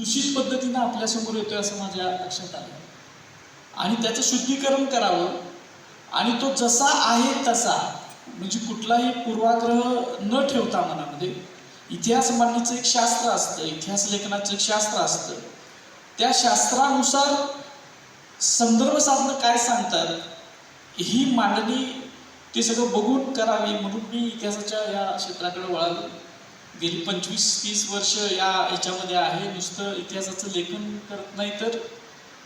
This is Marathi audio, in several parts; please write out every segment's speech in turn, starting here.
दूषित पद्धतीनं आपल्यासमोर येतोय असं माझ्या लक्षात आलं. आणि त्याचं शुद्धीकरण करावं. आणि तो जसा आहे तसा म्हणजे कुठलाही पूर्वाग्रह न ठेवता मनामध्ये इतिहास मांडणीचं एक शास्त्र असतं इतिहास लेखनाचं एक शास्त्र असतं. त्या शास्त्रानुसार संदर्भ साधनं काय सांगतात ही मांडणी ते सगळं बघून करावी म्हणून मी इतिहासाच्या या क्षेत्राकडे वळालो. गेली पंचवीस तीस वर्ष या ह्याच्यामध्ये आहे. नुसतं इतिहासाचं लेखन करत नाही तर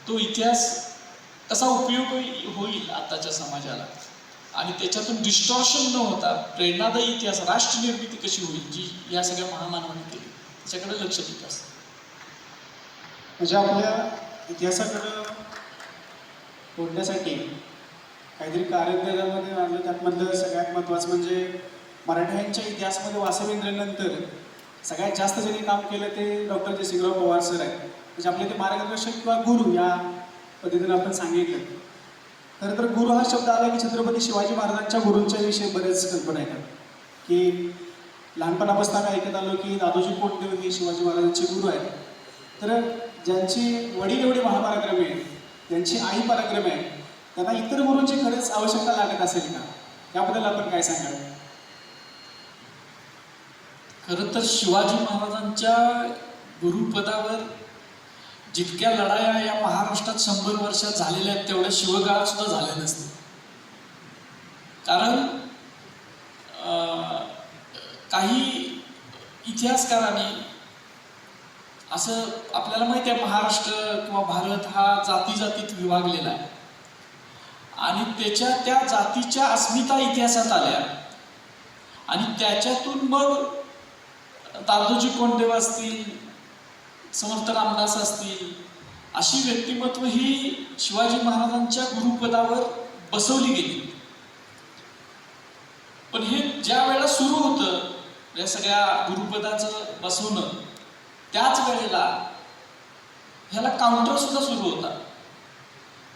तो इतिहास कसा उपयोग होईल आताच्या समाजाला? आणि त्याच्यातून डिस्टॉर्शन न होता प्रेरणादायी इतिहास राष्ट्र निर्मिती कशी होईल जी या सगळ्या महामानवाने केली त्याच्याकडे लक्ष देत असतं. म्हणजे आपल्या इतिहासाकडं बोलण्यासाठी काहीतरी कार्यक्रमामध्ये आणलं त्यातमधलं सगळ्यात महत्त्वाचं म्हणजे मराठ्यांच्या इतिहासामध्ये वासवेंद्रनंतर सगळ्यात जास्त ज्यांनी काम केलं ते डॉक्टर जयसिंगराव पवार सर आहेत. म्हणजे आपले ते मार्गदर्शक किंवा गुरु या पद्धतीने आपण सांगितलं. खरं तर गुरु हा शब्द आला की छत्रपती शिवाजी महाराजांच्या गुरूंच्या विषयी बरेच कल्पना येतात. की लहानपणापासून आम्ही ऐकत आलो की दादोजी कोंडदेव हे शिवाजी महाराजांचे गुरु आहेत. तर ज्यांची वडील एवढी महापराक्रमी आहे ज्यांची आई पराक्रमी आहे त्यांना इतर गुरूंची खरंच आवश्यकता लागत असेल का? याबद्दल आपण काय सांगाल? खरं तर शिवाजी महाराजांच्या गुरुपदावर जितक्या लढाया या महाराष्ट्रात शंभर वर्षात झालेल्या आहेत तेवढ्या शिवकाळात सुद्धा झाल्या नसतील. कारण काही इतिहासकारांनी असं आपल्याला माहिती आहे महाराष्ट्र किंवा भारत हा जाती जातीत विभागलेला आहे. आणि त्याच्या त्या जातीच्या अस्मिता इतिहासात आल्या. आणि त्याच्यातून मग दादोजी कोंडदेव असतील समर्थ रामदास असतील अशी व्यक्तिमत्व ही शिवाजी महाराजांच्या गुरुपदावर बसवली गेली. पण हे ज्या वेळेला सुरू होतं या सगळ्या गुरुपदाचं बसवणं त्याच वेळेला ह्याला काउंटर सुद्धा सुरू होता.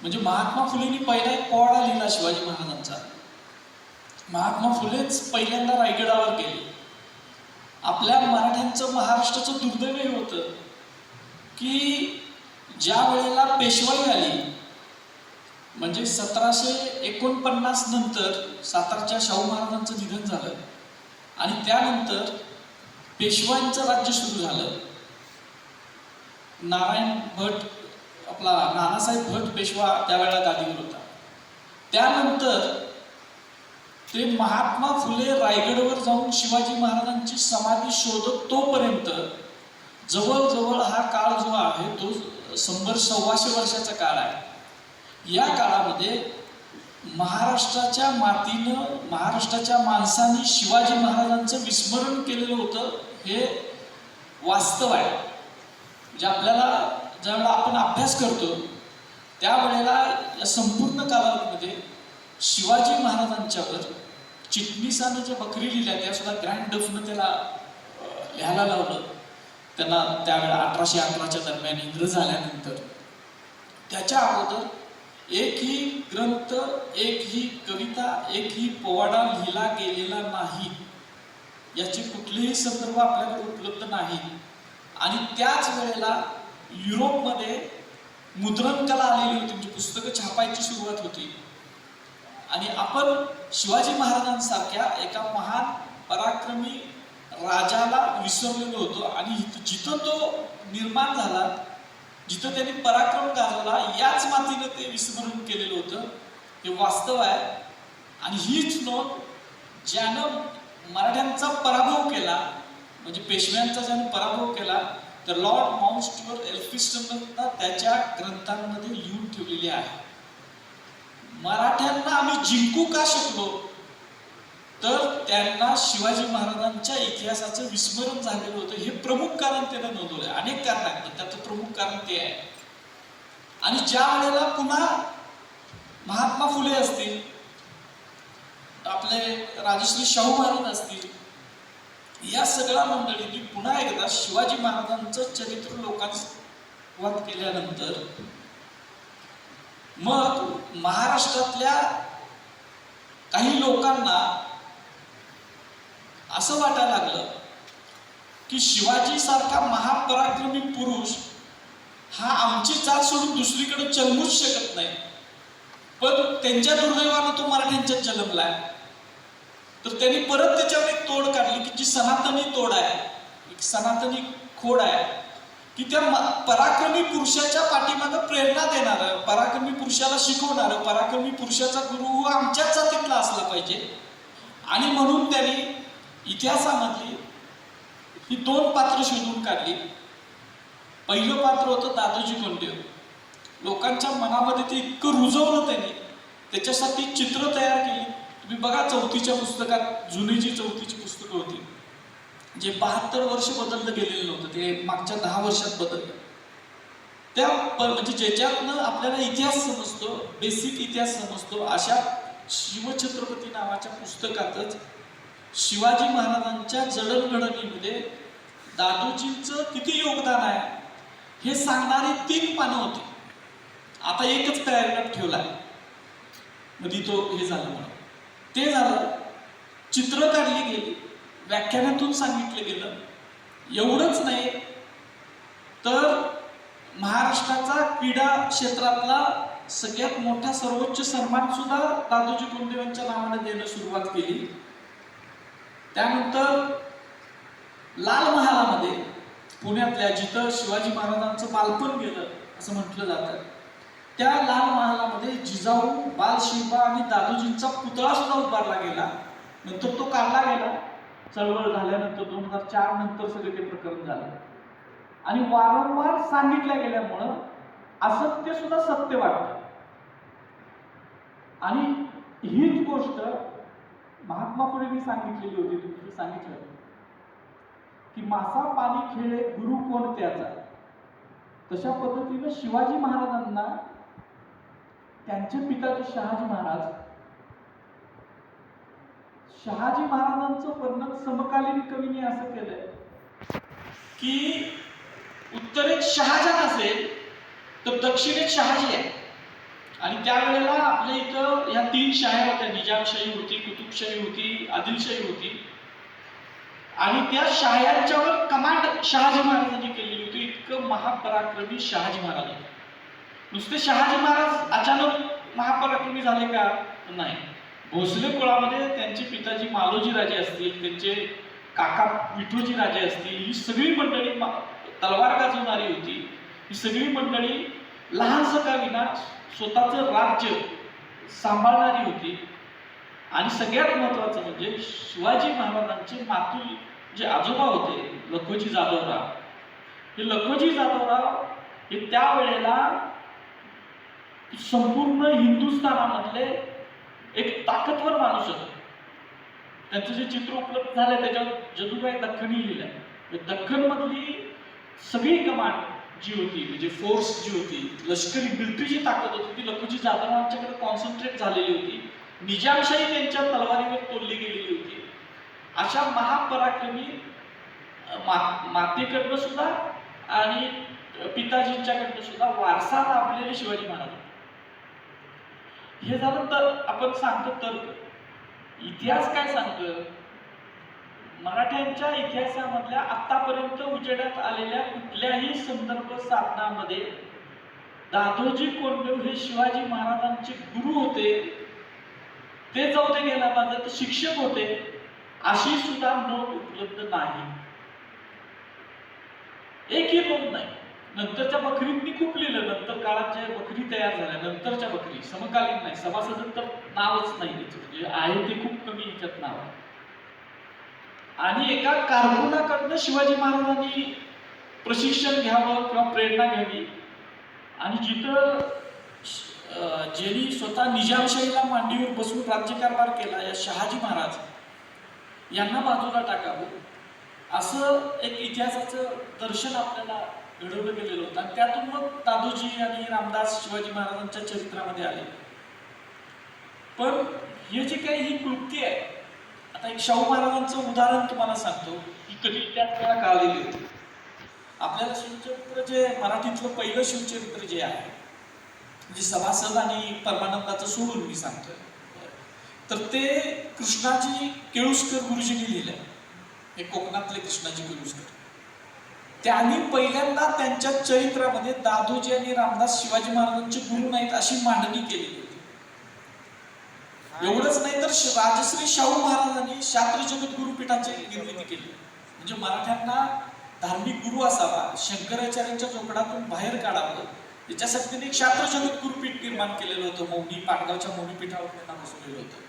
म्हणजे महात्मा फुलेंनी पहिला एक पोवाडा लिहिला शिवाजी महाराजांचा. महात्मा फुलेच पहिल्यांदा रायगडावर गेले. आपल्या मराठ्यांचं महाराष्ट्राचं दुर्दैव हे होतं की ज्या वेळेला पेशवाई आली म्हणजे सतराशे एकोणपन्नास नंतर सातारच्या शाहू महाराजांचं निधन झालं आणि त्यानंतर पेशवाईंचं राज्य सुरू झालं. नारायण भट आपला नानासाहेब भट पेशवा त्यावेळेला गादीवर होता. त्यानंतर ते महात्मा फुले रायगडवर जाऊन शिवाजी महाराजांची समाधी शोधत तोपर्यंत जवळजवळ हा काळ जो आहे तो शंभर सव्वाशे वर्षाचा काळ आहे. या काळामध्ये महाराष्ट्राच्या मातीनं महाराष्ट्राच्या माणसांनी शिवाजी महाराजांचं विस्मरण केलेलं होतं हे वास्तव आहे. म्हणजे आपल्याला ज्यावेळेला आपण अभ्यास करतो त्यावेळेला या संपूर्ण कालावधीमध्ये शिवाजी महाराजांच्यावर चिटणीसानं ज्या बकरी लिहिल्या त्या सुद्धा ग्रँड डफनं त्याला लिहायला लावलं. त्यांना त्यावेळेला अठराशे अकराच्या दरम्यान इंग्रज आल्यानंतर त्याच्या अगोदर एकही ग्रंथ एकही कविता एकही पोवाडा लिहिला गेलेला नाही. याचे कुठलेही संदर्भ आपल्याकडे उपलब्ध नाही. आणि त्याच वेळेला युरोपमध्ये मुद्रणकला आलेली होती म्हणजे पुस्तकं छापायची सुरुवात होती. आणि आपण शिवाजी महाराजांसारख्या एका महान पराक्रमी राजाला विसरलेलो होतो. आणि जिथं तो निर्माण झाला जिथं त्यांनी पराक्रम गाजवला याच मातीनं ते विस्मरण केलेलं होतं. हे वास्तव आहे. आणि हीच नोंद ज्यानं मराठ्यांचा पराभव केला म्हणजे पेशव्यांचा ज्यानं पराभव केला तर लॉर्ड माउंट स्टुअर्ट एल्फिस्टन त्याच्या ग्रंथांमध्ये लिहून ठेवलेली आहे. मराठ्यांना आम्ही जिंकू का शकलो? तर त्यांना शिवाजी महाराजांच्या इतिहासाचं विस्मरण झालेलं होतं. हे प्रमुख कारण त्यानं आहे अनेक कारण आहेत त्याचं प्रमुख कारण ते आहे. आणि ज्या वेळेला पुन्हा महात्मा फुले असतील आपले राजश्री शाहू महाराज असतील या सगळ्या मंडळींनी पुन्हा एकदा शिवाजी महाराजांचं चरित्र लोकांसोबत केल्यानंतर मग महाराष्ट्रातल्या काही लोकांना असं वाटायला लागलं की शिवाजी सारखा महापराक्रमी पुरुष आमची जात सोडून दुसरीकडे जन्मूच शकत नाही. पण त्यांच्या दुर्दैवानं तो मराठ्यांच्यात जन्मलाय. तर त्यांनी परत त्याच्यावर एक तोड काढली की जी सनातनी तोड आहे एक सनातनी खोड आहे की त्या म- पराक्रमी पुरुषाच्या पाठीमागं प्रेरणा देणार पराक्रमी पुरुषाला शिकवणार पराक्रमी पुरुषाचा गुरु आमच्याच जातीतला असला पाहिजे. आणि म्हणून त्यांनी इतिहासामधली ही दोन पात्र शोधून काढली. पहिलं पात्र होतं दादोजी कोंडदेव. लोकांच्या मनामध्ये ते इतकं रुजवलं त्यांनी त्याच्यासाठी चित्र तयार केली. तुम्ही बघा चौथीच्या पुस्तकात जुनी जी चौथीची पुस्तकं होती जे बहात्तर वर्ष बदललं गेलेलं नव्हतं ते मागच्या दहा वर्षात बदललं. त्या म्हणजे ज्याच्यातनं आपल्याला इतिहास समजतो बेसिक इतिहास समजतो अशा शिवछत्रपती नावाच्या पुस्तकातच शिवाजी महाराजांच्या जडणघडणीमध्ये दादोजींचं किती योगदान आहे हे सांगणारी तीन पानं होती. आता एकच पॅरेग्राफ ठेवला आहे. मध्ये तो हे झालं म्हणून. ते झालं चित्र काढली गेली व्याख्यानातून सांगितलं गेलं. एवढंच नाही तर महाराष्ट्राचा क्रीडा क्षेत्रातला सगळ्यात मोठा सर्वोच्च सन्मान सुद्धा दादोजी कोंडदेवांच्या नावाने देणं सुरुवात केली. त्यानंतर लाल महालामध्ये पुण्यातल्या जिथं शिवाजी महाराजांचं बालपण गेलं असं म्हटलं जातं त्या लाल महालामध्ये जिजाऊ बालशिल्पा आणि दादोजींचा पुतळा सुद्धा उभारला गेला. नंतर तो काढला गेला. चळवळ झाल्यानंतर दोन हजार चार नंतर सगळे ते प्रकरण झालं. आणि वारंवार सांगितल्या गेल्यामुळं असत्य सुद्धा सत्य वाटतं. आणि हीच गोष्ट महात्मा फुलेंनी सांगितलेली होती तुम्ही सांगितलं की मासा पाणी खेळे गुरु कोण त्याचा? तशा पद्धतीनं शिवाजी महाराजांना त्यांचे पिता जे शहाजी महाराज शहाजी महाराजांचं वर्णन समकालीन कवीने असं केलंय. की उत्तरेत शहाजहान असेल तर दक्षिणेत शहाजी आहे. आणि त्यावेळेला आपल्या इथं ह्या तीन शाह्या होत्या निजामशाही होती कुतुबशाही होती आदिलशाही होती. आणि त्या शाह्यांच्यावर कमांड शहाजी महाराजांनी केलेली होती. इतकं महापराक्रमी शहाजी महाराज होते. नुसते शहाजी महाराज अचानक महापराक्रमी झाले का? नाही. भोसले कुळामध्ये त्यांचे पिताजी मालोजी राजे असतील त्यांचे काका विठोजी राजे असतील ही सगळी मंडळी मा- तलवार गाजवणारी होती. ही सगळी मंडळी लहानसं का विना स्वतःचं राज्य सांभाळणारी होती. आणि सगळ्यात महत्वाचं म्हणजे शिवाजी महाराजांचे मातू जे आजोबा होते लखोजी जाधवराव. हे लखोजी जाधवराव हे त्यावेळेला संपूर्ण हिंदुस्थानामधले एक ताकदवर माणूस होते त्यांचं जे चित्र उपलब्ध झालंय त्याच्यावर जदुबाई दख्खनी लिहिलं म्हणजे दख्खनमधली सगळी कमांड जी होती म्हणजे फोर्स जी होती लष्करी मिलिटरी जी ताकद होती ती लखोजी जाधवांच्याकडे कॉन्सन्ट्रेट झालेली होती. निजामशाही त्यांच्या तलवारीवर तोडली गेलेली होती. अशा महापराक्रमी मा मातेकडनं सुद्धा आणि पिताजींच्याकडनं सुद्धा वारसा लाभलेले शिवाजी महाराज होते. हे झालं तर आपण सांगतो तर्क इतिहास काय सांगतोय मराठ्यांच्या इतिहासामधल्या आतापर्यंत उजेडात आलेल्या कुठल्याही संदर्भ साधनामध्ये दादोजी कोंडदेव हे शिवाजी महाराजांचे गुरु होते. ते जाऊ दे गेला माझा तर शिक्षक होते. अशी सुद्धा नोंद उपलब्ध नाही. एकही नोंद नाही. नंतरच्या बकरींनी खूप लिहिलं. नंतर काळात ज्या बकरी तयार झाल्या. नंतरच्या बकरी समकालीन नाही. सभासद तर नावच नाही त्याचं म्हणजे आहे ते खूप कमी याच्यात नाव आहे. आणि एका कारकुनाकडनं शिवाजी महाराजांनी प्रशिक्षण घ्यावं किंवा प्रेरणा घ्यावी. आणि जिथं ज्यांनी स्वतः निजामशाहीला मांडीवर बसून राज्यकारभार केला या शहाजी महाराज यांना बाजूला टाकावं. असं एक इतिहासाचं दर्शन आपल्याला घडवलं गेलेलं होतं. आणि त्यातून मग दादोजी आणि रामदास शिवाजी महाराजांच्या चरित्रामध्ये आले. पण हे जे काही ही कृती आहे आता एक शाहू महाराजांचं उदाहरण तुम्हाला सांगतो. ही कधी त्याच वेळा कळलेली होती. आपल्याला शिवचरित्र जे मराठीतलं पहिलं शिवचरित्र जे आहे म्हणजे सभासद आणि परमानंदाचं सोडून मी सांगतोय. तर ते कृष्णाजी केळुसकर गुरुजींनी लिहिलंय. हे कोकणातले कृष्णाजी केळुसकर. त्यांनी पहिल्यांदा त्यांच्या चरित्रामध्ये दादोजी आणि रामदास शिवाजी महाराजांचे गुरु नाहीत अशी मांडणी केली होती. एवढंच नाही तर राजश्री शाहू महाराजांनी शास्त्र जगत गुरुपीठाची निर्मिती केली. म्हणजे मराठ्यांना धार्मिक गुरु असावा शंकराचार्यांच्या चोपडातून बाहेर काढावं याच्यासाठी त्यांनी शास्त्र जगत गुरुपीठ निर्माण केलेलं होतं मौनी पाटगावच्या मौनी पीठावर त्यांना बसवलेलं होतं.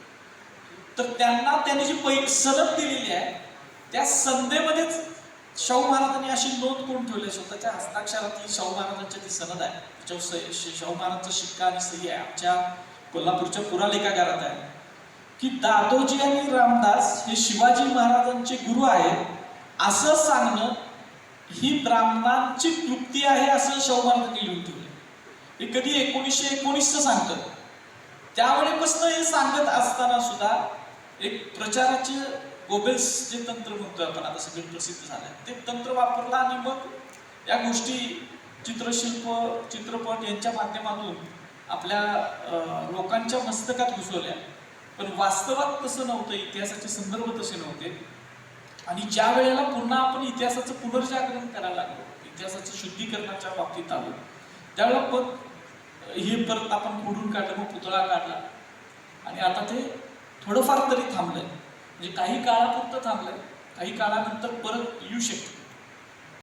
तर त्यांना त्यांनी जी पै सनद दिलेली आहे त्या संधेमध्येच शाहू महाराजांनी अशी नोंद करून ठेवली स्वतःच्या हस्ताक्षरातली शाहू महाराजांची ती सनद आहे. त्याच्यावर शाहू महाराजांचा शिक्का आणि सही आहे. आमच्या कोल्हापूरच्या पुरालेखागारात आहे. की दादोजी आणि रामदास हे शिवाजी महाराजांचे गुरु आहेत. असं सांगणं ही ब्राह्मणांची कृती आहे असं शाहू महाराजांनी लिहून ठेवलं हे कधी एकोणीसशे एकोणीसचं सांगतं त्यावेळेपासून हे सांगत असताना सुद्धा एक प्रचाराचे गोबेल्स जे तंत्र म्हणतोय आपण आता सगळे प्रसिद्ध झालंय ते तंत्र वापरलं आणि मग या गोष्टी चित्रशिल्प चित्रपट यांच्या माध्यमातून आपल्या लोकांच्या मस्तकात घुसवल्या. पण वास्तवात तसं नव्हतं इतिहासाचे संदर्भ तसे नव्हते. आणि ज्या वेळेला पुन्हा आपण इतिहासाचं पुनर्जागरण करायला लागलो इतिहासाचं शुद्धीकरणाच्या बाबतीत आलो त्यावेळेला पण हे परत आपण फोडून काढलं मग पुतळा काढला. आणि आता ते थोडंफार तरी थांबलंय. म्हणजे काही काळापुरतं थांबलंय काही काळानंतर परत येऊ शकतं.